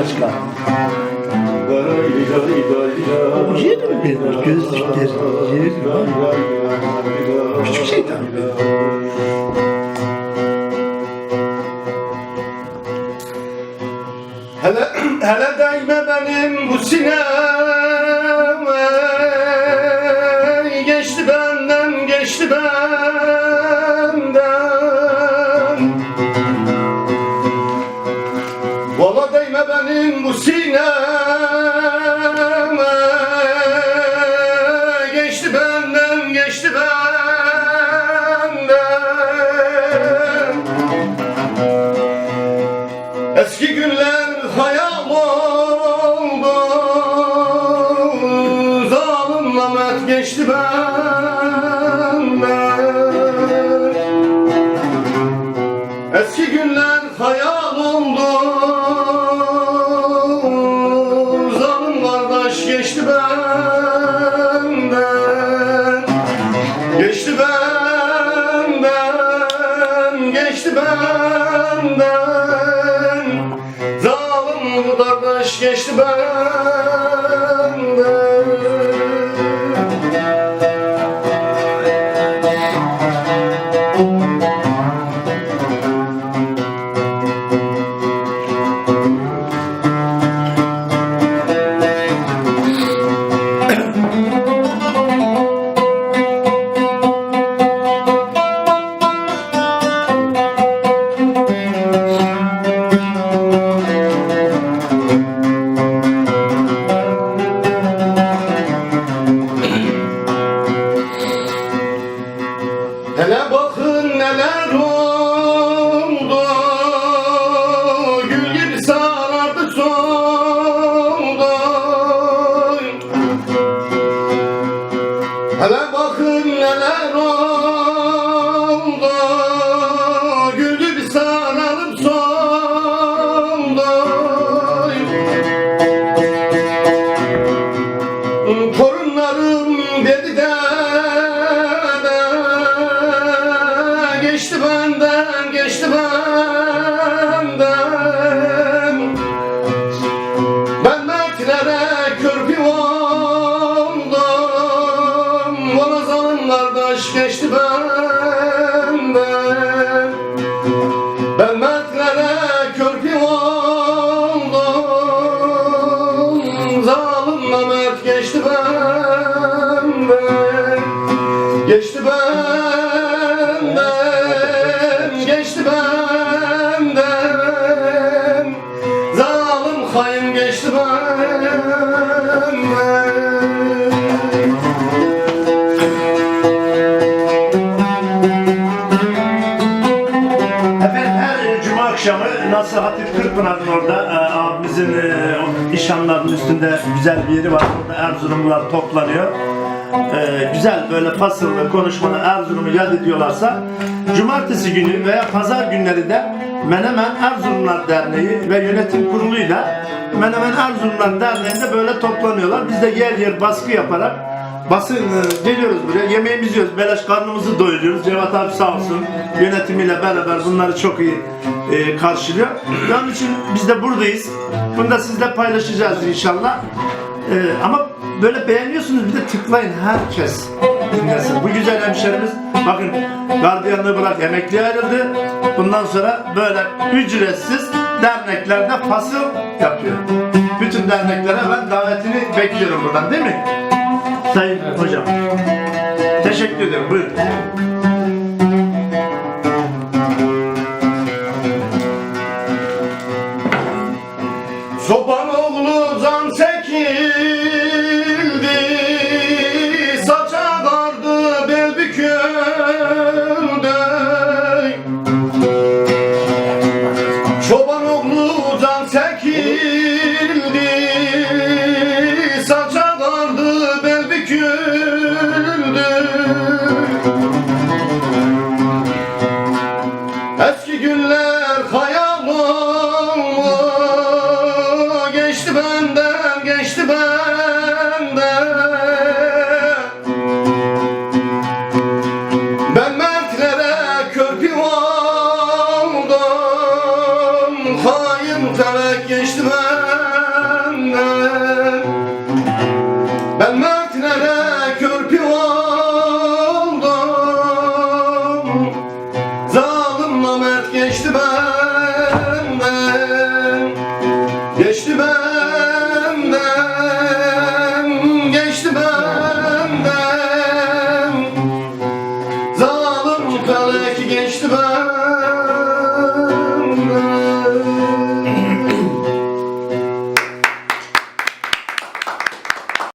Başka. Yerim benim gözlükleri. Yerim. Küçük şeytan bu sineme. Geçti benden, geçti benden. Eski günler hayal oldu. Zalim lamet geçti benden. Eski günler hayal geçti benden Geçti benden Geçti benden. Zalim kardeş geçti benden Mm-hmm. Geçti benden Geçti benden Zalim hain geçti benden akşamı nasıl Hatip Kırkpınar'ın orada e, abimizin e, nişanlarının üstünde güzel bir yeri var. Orada Erzurumlular toplanıyor. E, güzel böyle fasıllı konuşmalı Erzurum'u yad ediyorlarsa cumartesi günü veya pazar günleri de Menemen Erzurumlar Derneği ve yönetim kuruluyla Menemen Erzurumlar Derneği'nde böyle toplanıyorlar. Biz de yer yer baskı yaparak Basın e, geliyoruz buraya yemeğimizi yiyoruz. Beleş karnımızı doyuruyoruz. Cevat abi sağ olsun yönetimiyle beraber bunları çok iyi e, karşılıyor. Onun için biz de buradayız. Bunu da sizle paylaşacağız inşallah. E, ama böyle beğeniyorsunuz bir de tıklayın herkes dinlesin. Bu güzel hemşerimiz bakın gardiyanlığı bırak emekliye ayrıldı. Bundan sonra böyle ücretsiz derneklerde fasıl yapıyor. Bütün derneklere ben davetini bekliyorum buradan değil mi? Sayın hocam. Teşekkür ederim. Buyurun. Çoban oğlu Kutalı ki geçti ben